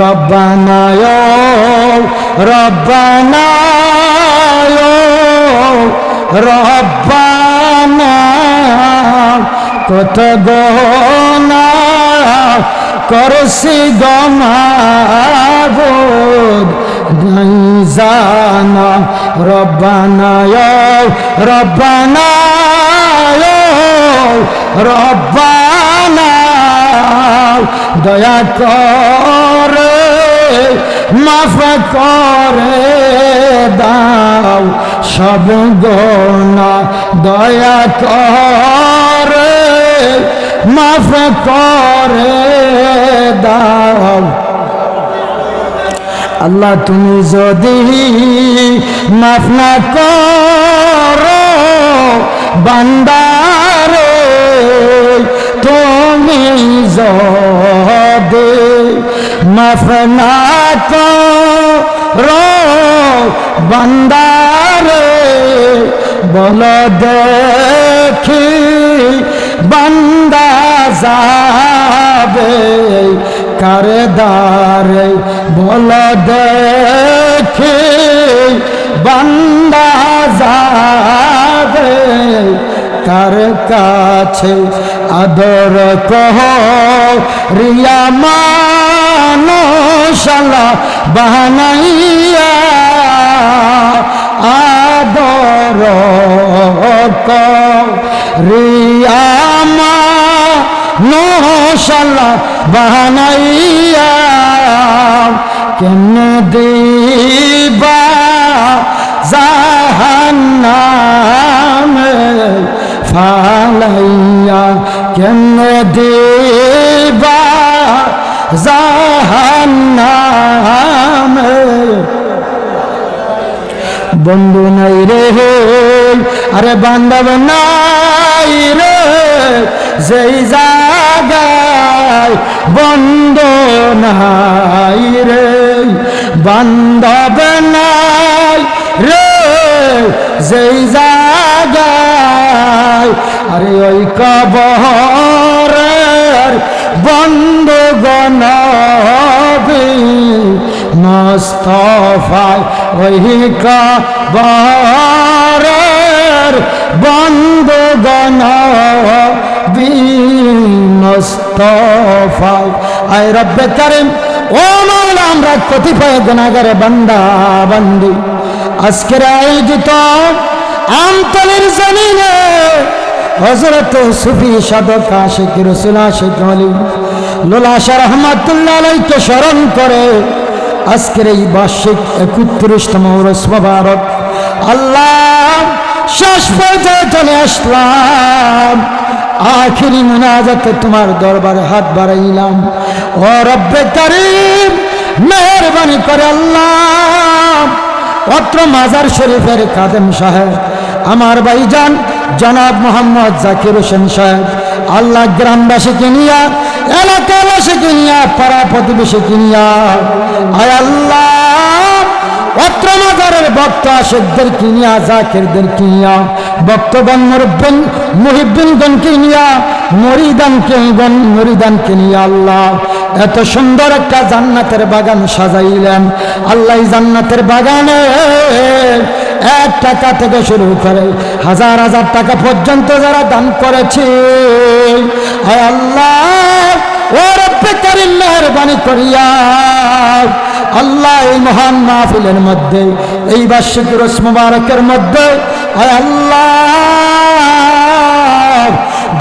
রব্বানায় রব্বানায় রব্বানা কত গনা করছি গমাবুদ নাই জানা। রব্বানায় রব্বানায় রব্বানা দয়া করে মাফ করে দাও সব গোনা দয়া করে, মাফ করে দাও। আল্লাহ তুমি যদি মাফ না করো, বান্দারে তুমি যদি মাফ না করো বান্দারে, বল দেখি বান্দা যাবে কারে দারে বল দেখি বান্দা যাবে কার কাছে আদর কহ রিয়া মানশালা বানাইয়া আদর রিয়া মানশালা বানাইয়া কেন দিবা জাহান্নামে? ফালাইয়া কেন দিবা জাহান্নামে? বন্ধু নাই রে আরে বান্ধব নাই রে, যেই জায়গায় বন্ধ নাই রে বান্ধব নাই রে, যেই জায়গায় আরে ওই কবরের বন্ধ গণবী মস্তফায়। ওই কবরের বন্ধ গণবী মস্তফায়। আয় রব্বে কারিম, ও মাওলা, আমরা কতিপয় গুণাগারে বান্দা, বান্দি। আজকের আয়োজিত আমতলের জমিনে হজরত সুফি সাধক আশিক রসুল আশিক আলী লোলাশা রহমাতুল্লাহ আলাইকে স্মরণ করে আজকের এই বার্ষিক একত্রিশতম রস আল্লাহ শেষ পর্যায়ে চলে আসলাম। আখিরি মুনাজাতে তোমার দরবারে হাত বাড়াইলাম। ও রব্বে কারিম, মেহরবানি করে আল্লাহ। অত্র মাজার শরীফের কাদেম সাহেব, আমার ভাইজান জনাব মোহাম্মদ জাকির হোসেন সাহেব, আল্লাহ গ্রামবাসীকে নিয়া, এলাকাবাসীকে নিয়া, পাড়া প্রতিবেশীকে নিয়া, আয় আল্লাহ, অত্র মাজারের আশেকদের কিনিয়া জাকিরদের কিনিয়া ভক্তগণ মুরব্বিন মুহিব্বিনগণকে কিনিয়া মরিদান গণ মরিদান কিনিয়া আল্লাহ, এত সুন্দর একটা জান্নাতের বাগান সাজাইলেন। আল্লাহ জান্নাতের বাগানে এক টাকা থেকে শুরু করে হাজার হাজার টাকা পর্যন্ত যারা দান করেছে। আল্লাহ, ও রব্বে মেহরবানি করিয়া। আল্লাহ এই মহান মাহফিলের মধ্যে, এই বার্ষিক রস মুবারকের মধ্যে আল্লাহ,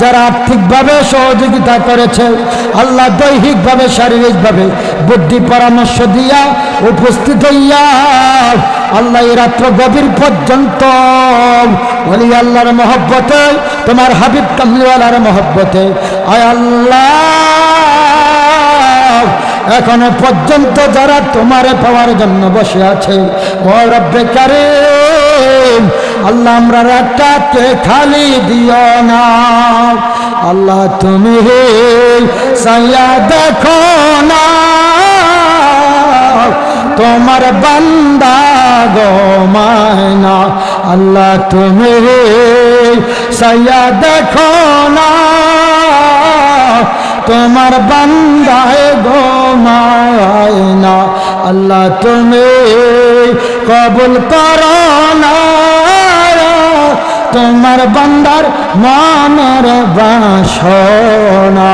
যারা আর্থিকভাবে সহযোগিতা করেছে, আল্লাহ দৈহিকভাবে, শারীরিকভাবে বুদ্ধি পরামর্শ দিয়া উপস্থিত হইয়া আল্লাহ এই রাত্র গভীর পর্যন্ত বলি, আল্লাহর মহব্বতে, তোমার হাবিব কামলিওয়ালার মহব্বতে। আয় আল্লাহ, এখনও পর্যন্ত যারা তোমারে পাওয়ার জন্য বসে আছে, ও আল্লাহ আমরা রাতটাকে খালি দিও না। আল্লাহ তুমি সাইয়া দেখো না। তোমার বান্দা গো মায়না আল্লাহ তুমি সাইয়া দেখো না। তোমার বান্দায় গো মায় না আল্লাহ তুমি কবুল করো না। তোমার বান্দার মনের বাসনা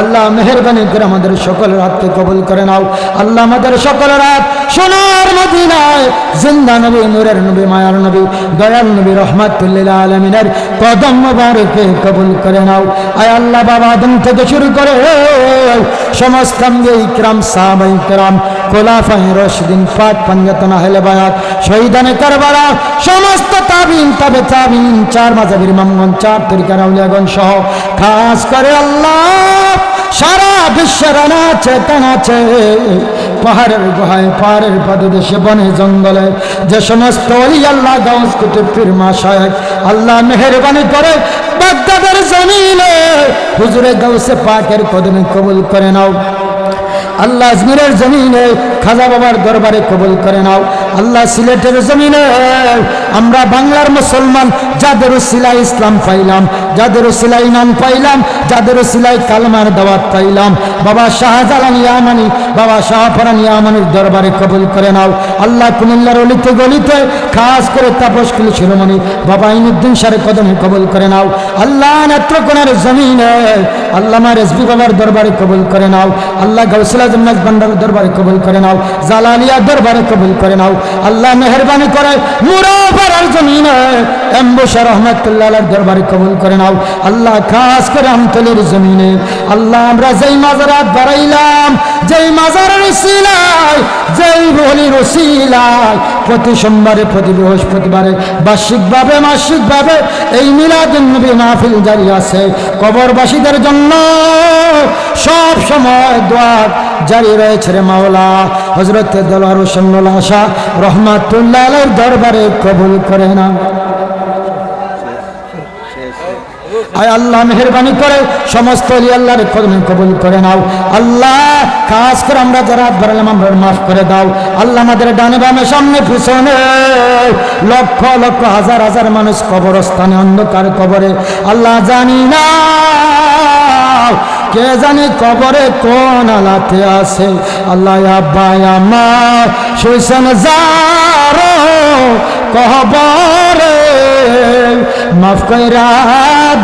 আল্লাহ মেহরবানি করে আমাদের সকল রাতকে কবুল করে নাও। আল্লাহ আমাদের সকল রাত সোনার মদিনায়। জিন্দা নবী, নূরের নবী, মায়ার নবী, দয়াল নবী, রহমাতুল্লিল আলমিনের কদম মুবারকে কবুল করে নাও। আয় আল্লাহ বাবা, আদম থেকে শুরু করে সমস্ত ইকরাম সাহাবাই ইকরাম খোলাফাই রশদিন, পাক পাঞ্জাতন আহলে বায়াত, শহীদানে কারবালা, সমস্ত তাবিন, তবে তাবিন, চার মাজাবির মামগন চার তরিকার আউলিয়াগণ সহ। খাস করে আল্লাহ সারা বিশ্বের আনাচে আছে পাহাড়ের গুহায়, পাহাড়ের পাদদেশে বনে জঙ্গলে, যে সমস্ত অলি আল্লাহ গাউস কুতুব পীর মাসায় আল্লাহ মেহরবানি করে বাগদাদের জমিনে হুজুরে গাউসে পাকের কদমে কবুল করে নাও। আল্লাহ আজমিরের জমিনে খাজা বাবার দরবারে কবুল করে নাও। আল্লাহ সিলেটের জমিনে আমরা বাংলার মুসলমান, যাদের সিলাই ইসলাম পাইলাম, যাদের সিলাই নাম পাইলাম, যাদের সিলাই কালমার দাওয়াত পাইলাম, বাবা শাহজালান ইয়ামানি, বাবা শাহফরান ইয়ামানির দরবারে কবুল করে নাও। আল্লাহ কুমিল্লার অলিতে গলিতে খাস করে তাপসকুল শিরোমণি, বাবা ইনুদ্দিন সারে কদম কবুল করে নাও। আল্লাহ নেত্রকোনার জমিনে আল্লামা রেসবি বাবার দরবারে কবুল করে নাও। আল্লাহ গৌসলা জন্নাজ ভান্ডার দরবারে কবুল করে নাও। জালালিয়া দরবারে কবুল করে নাও। আল্লাহ মেহরবানি করে মুরাফার জমিনে এম্বুশা রহমতুল্লাহ দরবারে কবুল করে নাও। আল্লাহ খাস করে আমতলের জমিনে। আল্লাহ আমরা যেই মাজারাত বাড়াইলাম যেই মাজারের সিলাই যেই বলির সিলাই প্রতি সোমবারে, প্রতি বৃহস্পতিবারে, বার্ষিকভাবে, মাসিকভাবে এই মিলাদুন নবী মাহফিল জারি আছে। কবরবাসীদের জন্য সব সময় দোয়ার জারি রয়েছে রে মাওলা। হজরত দলার হোসেন আশা রহমাতুল্লাহ দরবারে কবুল করে না আয় আল্লাহ, মেহরবানি করে। সমস্ত আল্লাহর কবুল করে নাও। আল্লাহ খাস করে আমরা যারা বাড়ালাম, আমরা মাফ করে দাও। আল্লাহ আমাদের ডানে বামে, সামনে পিছনে। লক্ষ লক্ষ, হাজার হাজার মানুষ কবরস্থানে, অন্ধকার কবরে। আল্লাহ জানি না কে জানে কবরে কোন আলাতে আছে। আল্লাহ আব্বা আমার শুইছেন যারো কবরে। মাফ কইরা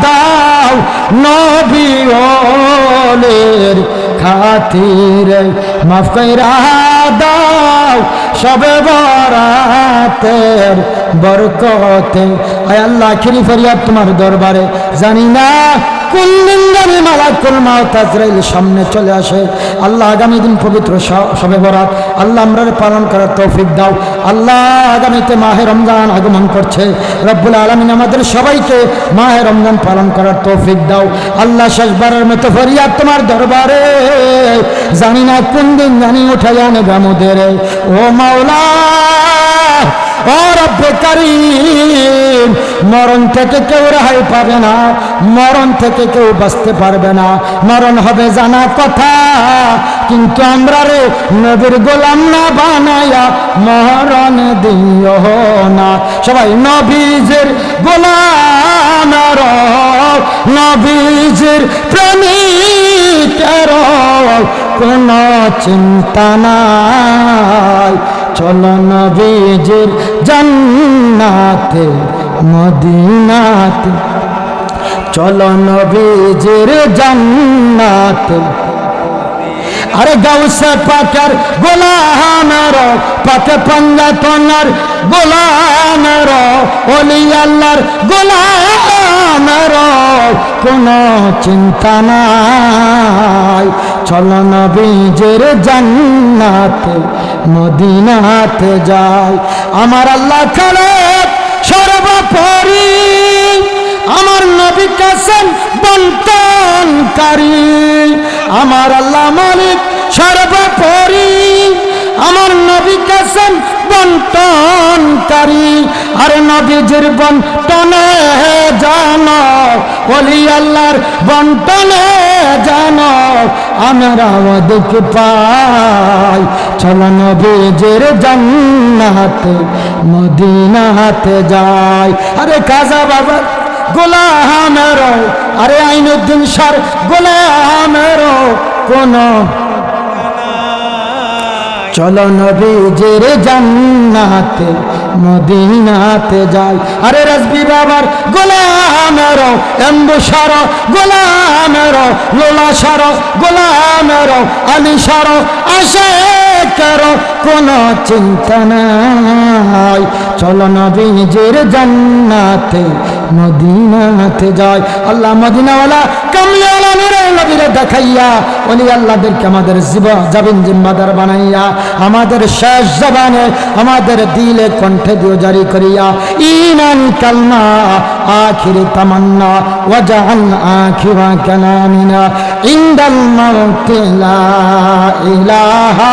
দাও নবীর খাতির। মাফ কইরা দাও সবে বরাতের বরকতে। আয় আল্লাহ, খিরি ফরিয়াদ তোমার দরবারে। জানি না সামনে চলে আসে? আল্লাহ আগামী দিন পবিত্র সবে বরাত। আল্লাহ আমরা পালন করার তৌফিক দাও। আল্লাহ আগামীতে মাহে রমজান আগমন করছে। রব্বুল আলমিন আমাদের সবাইকে মাহে রমজান পালন করার তৌফিক দাও। আল্লাহ শেষবারের মতো ফরিয়াদ তোমার দরবারে। জানি না কোন দিন জানি উঠে জানে গামুদের ও মাওলা মরণ থেকে কেউ রেহাই পাবে না, মরণ থেকে কেউ বাঁচতে পারবে না। মরণ হবে জানা কথা, কিন্তু আমরা রে নবীর গোলাম না বানায়া মরণ দিও না। সবাই নবীজের গোলাম নবীজের প্রেমিকের কোন চিন্তা নাই। চলো নবীজির জান্নাতে, মদিনাতে। চলো নবীজির জান্নাতে। আরে গাউসে পাকের গোলামের পাকে পঞ্জাতনার গোলামের অলি আল্লাহর গোলামের কোন চিন্তা নাই। চলো নবীজের জান্নাতে। মদিনাতে যায় আমার আল্লাহ খালেক সর্বোপরি আমার নবী কাসেম বন্টনকারী। আমার আল্লাহ মালিক সর্বোপরি আমার নবী কাসেম বন্টনকারী। আরে নবীজির বন্টনে জানো বলি আল্লাহর বন্টনে জানো আমরা ওদিক পাই। চলো নবীজির জান্নাতে মদিনাতে যাই। আরে কাজা বাবা গোলামের আরে আইনুদ্দিন সার গোলামের কোন চলো নবীজির জান্নাতে মদিনাতে যাই। আরে রাজবি বাবার গোলামের এম্বু সার গোলামের লোলা সার গোলামের আলি সার, আসে কারও কোনো চিন্তা নাই। চলো নবীজির জান্নাতে, মদিনাতে যাই। আল্লাহ মদিনাওয়ালা কামলিওয়ালা নুরের নবীরে দেখাইয়া ওলি আল্লাহদেরকে আমাদের জীব যাবেন জিম্মাদার বানাইয়া, আমাদের শেষ জবানে আমাদের দিলে কণ্ঠে দিও জারি করিয়া ইমান কালমা, আখিরি তামান্না ওয়াজাল আখিরা কালামিনা, ইনদাল মাউতি লা ইলাহা